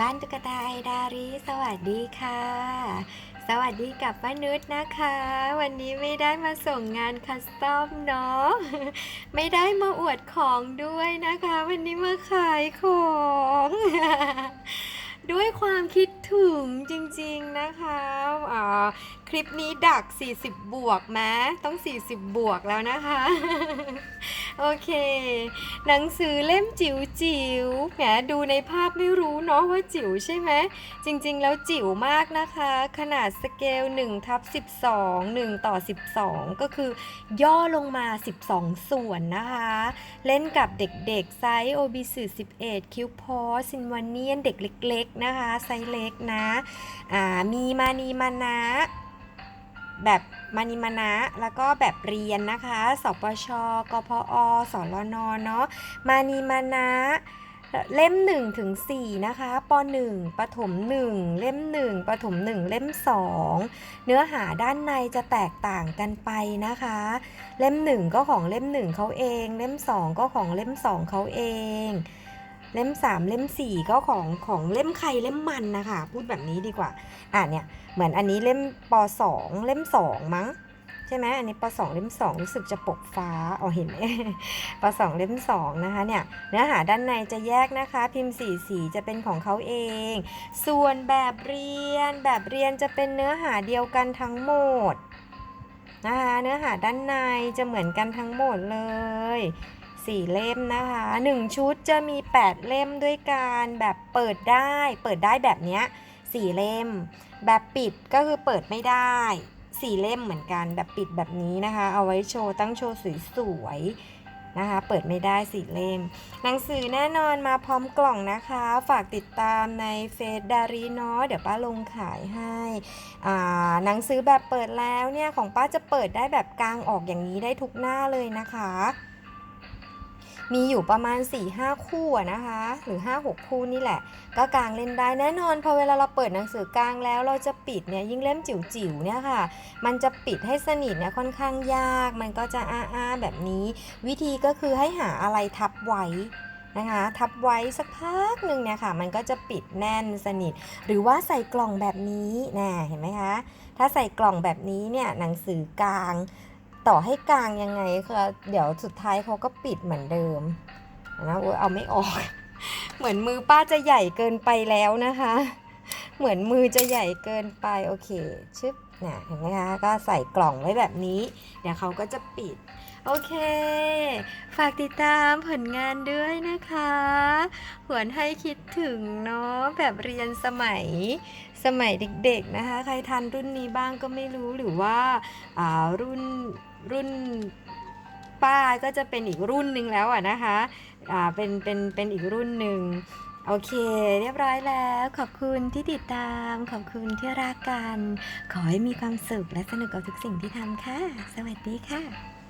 บ้านตุ๊กตาไอดาริสวัสดีค่ะ สวัสดีกับป้านุชนะคะ วันนี้ไม่ได้มาส่งงานคัสตอมเนาะไม่ได้มาอวดของด้วยนะคะ วันนี้มาขายของ ด้วยความคิดถึงจริงๆนะคะอ่าคลิปนี้ดัก 40 บวกไหมต้อง 40 บวกแล้วนะคะ โอเค หนังสือเล่มจิ๋วจิ๋วแหมดูในภาพไม่รู้เนาะว่าจิ๋วใช่ไหม จริงๆ แล้วจิ๋วมากนะคะ ขนาดสเกล1ทับ12 1 ต่อ 12 ก็คือย่อลงมา 12 ส่วนนะคะ เล่นกับเด็กๆ ไซส์ OB 41คิวพอซินวานเนียนเด็กเล็กๆ นะคะ ไซส์เล็กนะ อ่า มีมานีมานะ แบบ มานิมานะแล้วก็แบบเรียนนะคะ สปช กพอ สรนเนาะมานีมานะเล่ม1ถึง4นะคะป 1ประถม1 เล่ม 1ประถม1 เล่ม 2 เนื้อหาด้านในจะแตกต่างกันไปนะคะ เล่ม 1 ก็ของเล่ม 1เขาเอง เล่ม 2 ก็ของเล่ม 2เขาเอง เล่ม 3 เล่ม 4 ก็ของของเล่มใครเล่มมันนะคะ พูดแบบนี้ดีกว่า อะเนี่ยเหมือนอันนี้เล่มป .2 เล่ม 2 มั้งใช่ไหมอันนี้ป .2 เล่ม 2 รู้สึกจะปกฟ้าอ๋อเห็นไหมป .2 เล่ม 2 นะคะเนี่ยเนื้อหาด้านในจะแยกนะคะ พิมพ์สีสีจะเป็นของเขาเอง ส่วนแบบเรียนแบบเรียนจะเป็นเนื้อหาเดียวกันทั้งหมดนะคะเนื้อหาด้านในจะเหมือนกันทั้งหมดเลย สี่เล่มนะคะหนึ่งชุดจะมี 8 เล่มด้วยกันแบบเปิดได้เปิดได้แบบเนี้ยสี่เล่ม แบบปิดก็คือเปิดไม่ได้สี่เล่มเหมือนกันแบบปิดแบบนี้นะคะ เอาไว้โชว์ตั้งโชว์สวยๆนะคะ เปิดไม่ได้สี่เล่ม หนังสือแน่นอนมาพร้อมกล่องนะคะ ฝากติดตามในเฟซดารีเนาะเดี๋ยวป้าลงขายให้อ่าหนังสือแบบเปิดแล้วเนี่ยของป้าจะเปิดได้แบบกลางออกอย่างนี้ได้ทุกหน้าเลยนะคะ มีอยู่ประมาณ 4-5 คู่นะคะ หรือ 5-6 คู่นี่แหละ ก็กางเล่นได้แน่นอนพอเวลาเราเปิดหนังสือกลางแล้วเราจะปิดเนี่ยยิ่งเล่มจิ๋วๆเนี่ยค่ะ มันจะปิดให้สนิทเนี่ยค่อนข้างยาก มันก็จะอ้าๆแบบนี้ วิธีก็คือให้หาอะไรทับไว้นะคะทับไว้สักพักหนึ่งเนี่ยค่ะ มันก็จะปิดแน่นสนิท หรือว่าใส่กล่องแบบนี้น่เห็นไหมคะ ถ้าใส่กล่องแบบนี้เนี่ยหนังสือกลาง ต่อให้กลางยังไงคือเดี๋ยวสุดท้ายเขาก็ปิดเหมือนเดิมนะโอ้ยเอาไม่ออก เหมือนมือป้าจะใหญ่เกินไปแล้วนะคะ เหมือนมือจะใหญ่เกินไปโอเคชึบ เนี่ยเห็นไหมคะก็ใส่กล่องไว้แบบนี้ เดี๋ยวเขาก็จะปิด โอเค ฝากติดตามผลงานด้วยนะคะหวนให้คิดถึงเนาะแบบเรียนสมัยสมัยเด็กๆนะคะ ใครทันรุ่นนี้บ้างก็ไม่รู้หรือว่าอ่ารุ่นรุ่นป้าก็จะเป็นอีกรุ่นหนึ่งแล้วอะนะคะ อ่า เป็น เป็น เป็นอีกรุ่นหนึ่ง โอเค เรียบร้อยแล้ว ขอบคุณที่ติดตาม ขอบคุณที่รักกัน ขอให้มีความสุขและสนุกกับทุกสิ่งที่ทำค่ะ สวัสดีค่ะ